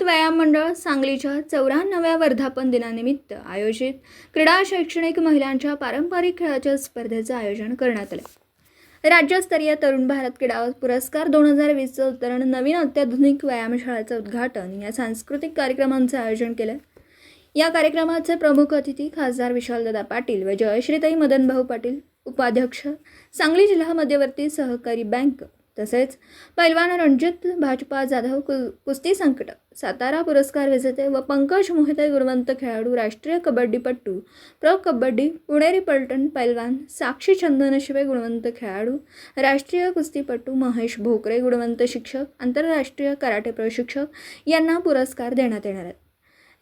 भारत व्यायाम मंडळ सांगलीच्या चौऱ्याण्णव्या वर्धापन दिनानिमित्त आयोजित क्रीडा शैक्षणिक महिलांच्या पारंपरिक खेळाच्या स्पर्धेचं आयोजन करण्यात आलं. राज्यस्तरीय तरुण भारत क्रीडा पुरस्कार दोन हजार वीसचं वितरण नवीन अत्याधुनिक व्यायामशाळेचं उद्घाटन या सांस्कृतिक कार्यक्रमांचं आयोजन केलं. या कार्यक्रमाचे प्रमुख अतिथी खासदार विशालदादा पाटील व जयश्रीताई मदनभाऊ पाटील उपाध्यक्ष सांगली जिल्हा मध्यवर्ती सहकारी बँक तसेच पैलवान रणजित भाजपा जाधव कु कुस्ती संकट सातारा पुरस्कार विजेते व पंकज मोहिते गुणवंत खेळाडू राष्ट्रीय कबड्डीपट्टू प्रो कबड्डी पुणेरी पलटण पैलवान साक्षी चंदनशिवे गुणवंत खेळाडू राष्ट्रीय कुस्तीपटू महेश भोकरे गुणवंत शिक्षक आंतरराष्ट्रीय कराटे प्रशिक्षक यांना पुरस्कार देण्यात येणार आहेत.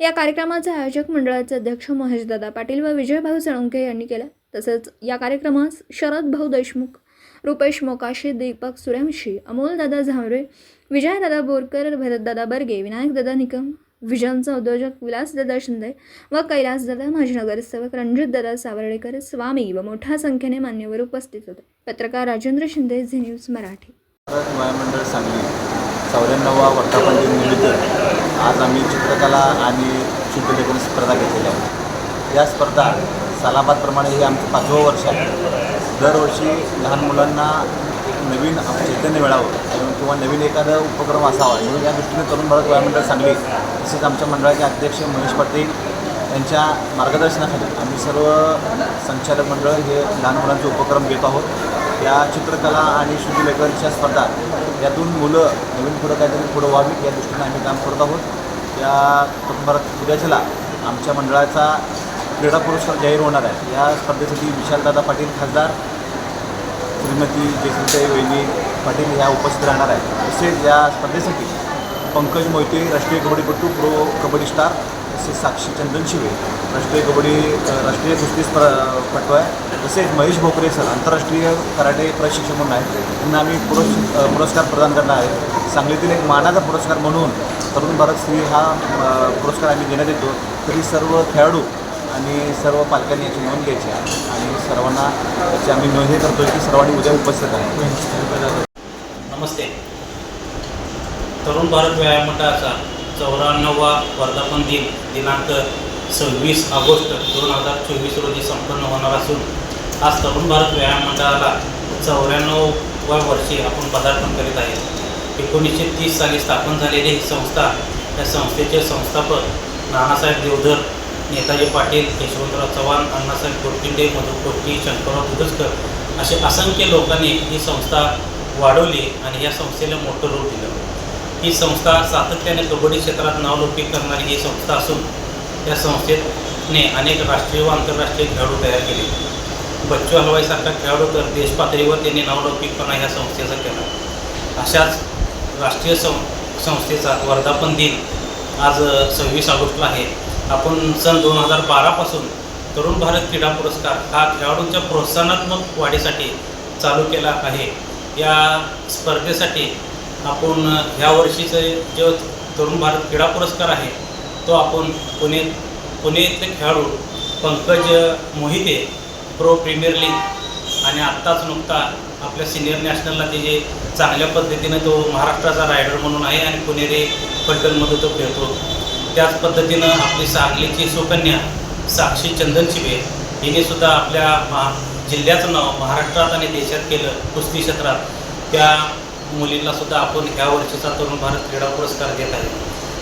या कार्यक्रमाचे आयोजक मंडळाचे अध्यक्ष महेशदादा पाटील व विजयभाऊ सळंके यांनी केलं. तसंच या कार्यक्रमास शरद भाऊ देशमुख रुपेश मोकाशी दीपक सूर्यवंशी अमोलदादा झांबरे विजयदादा बोरकर भरतदादा बर्गे विनायकदादा निकम विजनचा उद्योजक विलासदादा शिंदे व कैलासदादा माजी नगरसेवक रणजितदादा सावर्डेकर स्वामी व मोठ्या संख्येने मान्यवर उपस्थित होते. पत्रकार राजेंद्र शिंदे झी न्यूज मराठी. महामंडळ सांगली. चौऱ्याण्णवा वर्धापन निमित्त आज आम्ही चित्रकला आणि चित्रलेखन स्पर्धा घेतलेल्या आहेत. या स्पर्धा सालाबादप्रमाणे हे आमचं पाचवं वर्ष आहे. दरवर्षी लहान मुलांना एक नवीन चैतन्य मिळावं किंवा नवीन एखादा उपक्रम असावा म्हणून या दृष्टीने तरुण भारत व्यायाममंडळ सांगली तसेच आमच्या मंडळाचे अध्यक्ष महेश पाटील यांच्या मार्गदर्शनाखाली आम्ही सर्व संचालक मंडळ हे लहान मुलांचे उपक्रम घेत आहोत. या चित्रकला आणि शुद्धलेखनच्या स्पर्धा यातून मुलं नवीन पुढं काहीतरी पुढं व्हावी या दृष्टीने आम्ही काम करत आहोत. या तरुण भारत उद्याच्याला आमच्या मंडळाचा क्रीडा पुरस्कार जाहीर होणार आहे. या स्पर्धेसाठी विशालदादा पाटील खासदार श्रीमती जयश्रीताई वेणी पाटील ह्या उपस्थित राहणार आहेत. तसेच या स्पर्धेसाठी पंकज मोहिते राष्ट्रीय कबड्डीपटू प्रो कबड्डी स्टार तसेच साक्षी चंदन शिवे राष्ट्रीय कबड्डी राष्ट्रीय कुस्ती पटू आहे. तसेच महेश भोकरे सर आंतरराष्ट्रीय कराटे प्रशिक्षक म्हणून आहेत. त्यांना आम्ही पुरस् पुरस्कार प्रदान करणार आहे. सांगलीतील एक मानाचा पुरस्कार म्हणून तरुण भारत स्त्री हा पुरस्कार आम्ही देण्यात येतो. तरी सर्व खेळाडू आणि सर्व पालकांनी याची नोंद घ्यायची आहे. आणि सर्वांना याची आम्ही नोंद हे करतो की सर्वांनी उद्या उपस्थित आहे नमस्ते. तरुण भारत व्यायाम मंडळाचा चौऱ्याण्णवा वर्धापन दिन दिनांक सव्वीस ऑगस्ट दोन हजार चोवीस रोजी संपन्न होणार असून आज तरुण भारत व्यायाम मंडळाला चौऱ्याण्णवव्या वर्षी आपण पदार्पण करीत आहे. एकोणीसशे तीस साली स्थापन झालेली ही संस्था या संस्थेचे संस्थापक नानासाहेब देवधर नेताजी पाटील यशवंतराव चव्हाण अण्णासाहेब कोटकिंडे मधु कोटकी शंकरराव दुधसकर असे असंख्य लोकांनी ही संस्था वाढवली आणि या संस्थेला मोठं रूप दिलं. ही संस्था सातत्याने कबड्डी क्षेत्रात नावलौकिक करणारी ही संस्था असून या संस्थेने अनेक राष्ट्रीय व आंतरराष्ट्रीय खेळाडू तयार केले. बच्चू हलवाईसारखा खेळाडू तर देशपातळीवर त्यांनी नावलौकिकपणा ह्या संस्थेचा केला. अशाच राष्ट्रीय सं संस्थेचा वर्धापन दिन आज सव्वीस ऑगस्टला आहे. आपण सन दोन हजार बारापासून तरुण भारत क्रीडा पुरस्कार हा खेळाडूंच्या प्रोत्साहनात्मक वाढीसाठी चालू केला आहे. या स्पर्धेसाठी आपण ह्या वर्षीचे जो तरुण भारत क्रीडा पुरस्कार आहे तो आपण पुणे पुणे इथले खेळाडू Pankaj Mohite pro premier league आणि आत्ताच नुकता आपल्या सिनियर नॅशनलला ते जे चांगल्या पद्धतीनं तो महाराष्ट्राचा रायडर म्हणून आहे आणि पुणेरी पलटणमध्ये तो खेळतो. त्याच पद्धतीनं आपली सांगलीची सुकन्या साक्षी चंदन शिवे हिने सुद्धा आपल्या महा जिल्ह्याचं नाव महाराष्ट्रात आणि देशात केलं कुस्ती क्षेत्रात. त्या मुलींना सुद्धा आपण ह्या वर्षीचा तरुण भारत क्रीडा पुरस्कार देत आहे.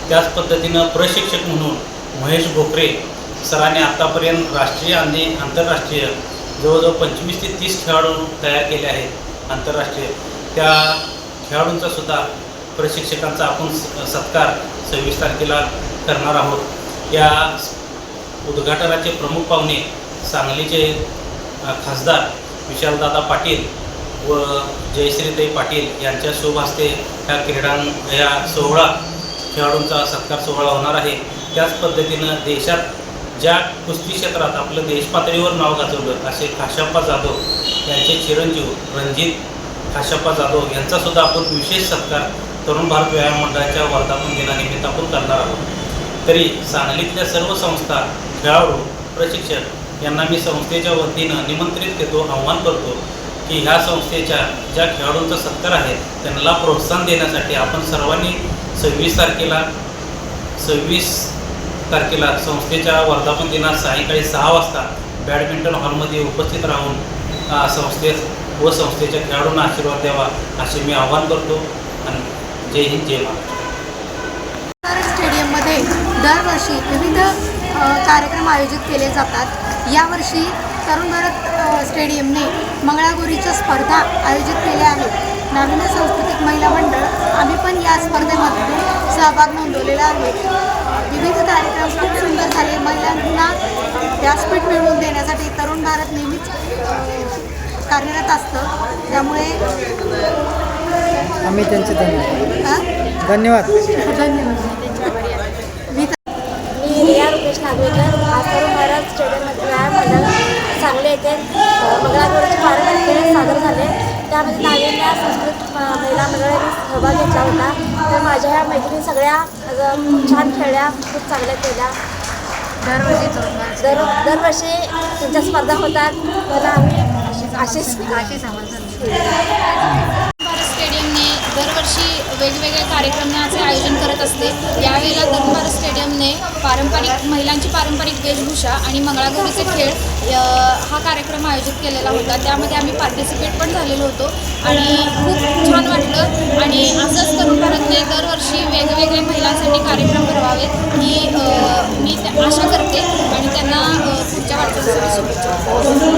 त्याच पद्धतीनं प्रशिक्षक म्हणून महेश भोकरे सरांनी आत्तापर्यंत राष्ट्रीय आणि आंतरराष्ट्रीय जवळजवळ पंचवीस ते तीस खेळाडू तयार केले आहेत आंतरराष्ट्रीय. त्या खेळाडूंचा सुद्धा प्रशिक्षकांचा आपण स- सत्कार सव्वीस तारखेला करणार आहोत. या उद्घाटनाचे प्रमुख पाहुणे सांगलीचे खासदार विशालदादा पाटील व जयश्रीताई पाटील यांच्या शुभ हस्ते ह्या क्रीडा या सोहळा खेळाडूंचा सत्कार सोहळा होणार आहे. त्याच पद्धतीनं देशात ज्या कुस्ती क्षेत्रात आपलं देशपातळीवर नाव गाजवलं असे खाशाप्पा जाधव यांचे चिरंजीव रणजित खाशाप्पा जाधव यांचासुद्धा आपण विशेष सत्कार तरुण भारत व्यायाम मंडळाच्या वर्धापन दिनानिमित्त आपण करणार आहोत. तरी सांगलीतल्या सर्व संस्था खेळाडू प्रशिक्षक यांना मी संस्थेच्या वतीनं निमंत्रित देतो आव्हान करतो की ह्या संस्थेच्या ज्या खेळाडूंचा सत्कार आहे त्यांना प्रोत्साहन देण्यासाठी आपण सर्वांनी सव्वीस तारखेला सव्वीस तारखेला संस्थेच्या वर्धापन दिनात सायंकाळी सहा वाजता बॅडमिंटन हॉलमध्ये उपस्थित राहून संस्थे संस्थेत व संस्थेच्या खेळाडूंना आशीर्वाद द्यावा असे मी आवाहन करतो. आणि जय हिंद जय महाराष्ट्र. स्टेडियममध्ये दरवर्षी विविध कार्यक्रम आयोजित केले जातात. यावर्षी तरुण भारत स्टेडियमने मंगळागौरीच्या स्पर्धा आयोजित केल्या आहेत. नाविन्य सांस्कृतिक महिला मंडळ आम्ही पण या स्पर्धेमध्ये सहभाग नोंदवलेला आहे. विविध कार्यक्रम खूप सुंदर झाले. महिलांना व्यासपीठ मिळवून देण्यासाठी तरुण भारत नेहमीच कार्यरत असतं. त्यामुळे आम्ही त्यांचे धन्यवाद. धन्यवाद. धन्यवाद. रिया रुपेश नागवेकर आज महाराज स्टेडियममध्ये व्यायाम मंडळ सांगली येथे मंगळागौरीचे पारंपरिक खेळ सादर झाले. त्यामध्ये नाविन्य संस्कृत म- महिला मंडळाने सहभाग घेतला होता. तर माझ्या ह्या मैत्रिणी सगळ्या छान खेळल्या खूप चांगल्या केल्या दरवर्षी दर दरवर्षी त्यांच्या स्पर्धा होतात. त्याला आम्ही समज भारत स्टेडियमने दरवर्षी वेगवेगळ्या कार्यक्रमाचे आयोजन करत असते. यावेळेला दरबार स्टेडियमने पारंपरिक महिलांची पारंपरिक वेशभूषा आणि मंगळागौरीचे खेळ हा कार्यक्रम आयोजित केलेला होता. त्यामध्ये आम्ही पार्टिसिपेट पण झालेलो होतो आणि खूप छान वाटलं आणि असंच करून भारतने दरवर्षी वेगवेगळे महिलांसाठी कार्यक्रम भरवावेत ही मी आशा करते आणि त्यांना पुढच्या वाटचालीसाठी शुभेच्छा